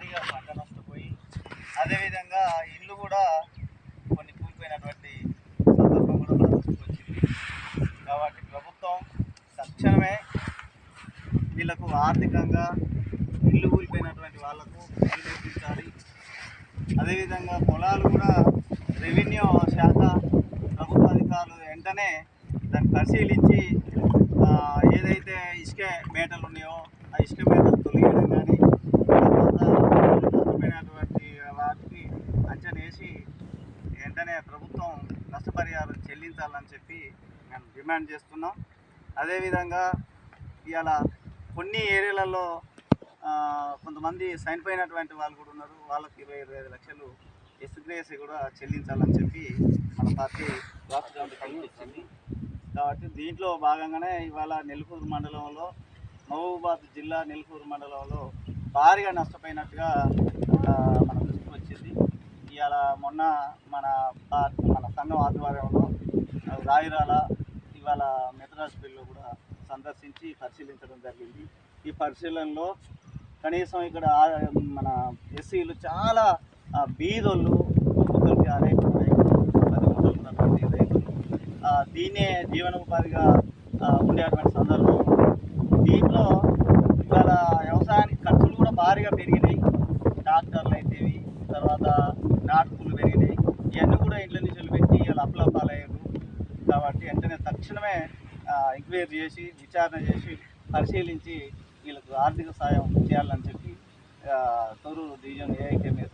భారీగా పంట నష్టపోయి అదేవిధంగా ఇల్లు కూడా కొన్ని కూలిపోయినటువంటి సందర్భం కూడా మన వచ్చింది. కాబట్టి ప్రభుత్వం తక్షణమే వీళ్ళకు ఆర్థికంగా ఇల్లు కూలిపోయినటువంటి వాళ్ళకు ఇల్లు నిర్మించాలి అదేవిధంగా పొలాలు కూడా రెవెన్యూ శాఖ ప్రభుత్వ అధికారులు వెంటనే దాన్ని పరిశీలించి ఏదైతే ఇసుక మేటలు ఉన్నాయో ఆ ఇసుక మేటలు తొలగించడం కానీ ప్రభుత్వం నష్టపరిహారం చెల్లించాలని చెప్పి మేము డిమాండ్ చేస్తున్నాం. అదేవిధంగా ఇవాళ కొన్ని ఏరియాలలో కొంతమంది చనిపోయినటువంటి వాళ్ళు కూడా ఉన్నారు. వాళ్ళకి ఇరవై ఇరవై ఐదు లక్షలు ఎస్గ్రేసి కూడా చెల్లించాలని చెప్పి మన పార్టీ రాష్ట్ర కమిటీ ఇచ్చింది కాబట్టి దీంట్లో భాగంగానే ఇవాళ నెల్లూరు మండలంలో మహబూబాద్ జిల్లా నెల్లూరు మండలంలో భారీగా నష్టపోయినట్టుగా మనం ఇవాళ మొన్న మన మన సంఘం ఆధ్వర్యంలో రాయిరాల ఇవాళ మెథడాస్పిల్లో కూడా సందర్శించి పరిశీలించడం జరిగింది. ఈ పరిశీలనలో కనీసం ఇక్కడ మన ఎస్సీలు చాలా బీదోళ్ళు ఒక్కొక్కరికి అనేక ఉన్నటువంటి రైతులు దీన్నే జీవనోపాధిగా ఉండేటువంటి సందర్భం దీంట్లో ఇవాళ వ్యవసాయానికి ఖర్చులు కూడా భారీగా పెరిగినాయి. నుంచి అప్లపాలయ్యారు కాబట్టి వెంటనే తక్షణమే ఎంక్వైరీ చేసి విచారణ చేసి పరిశీలించి వీళ్ళకు ఆర్థిక సాయం చేయాలని చెప్పి తొరూరు డివిజన్ ఏఐకే మీద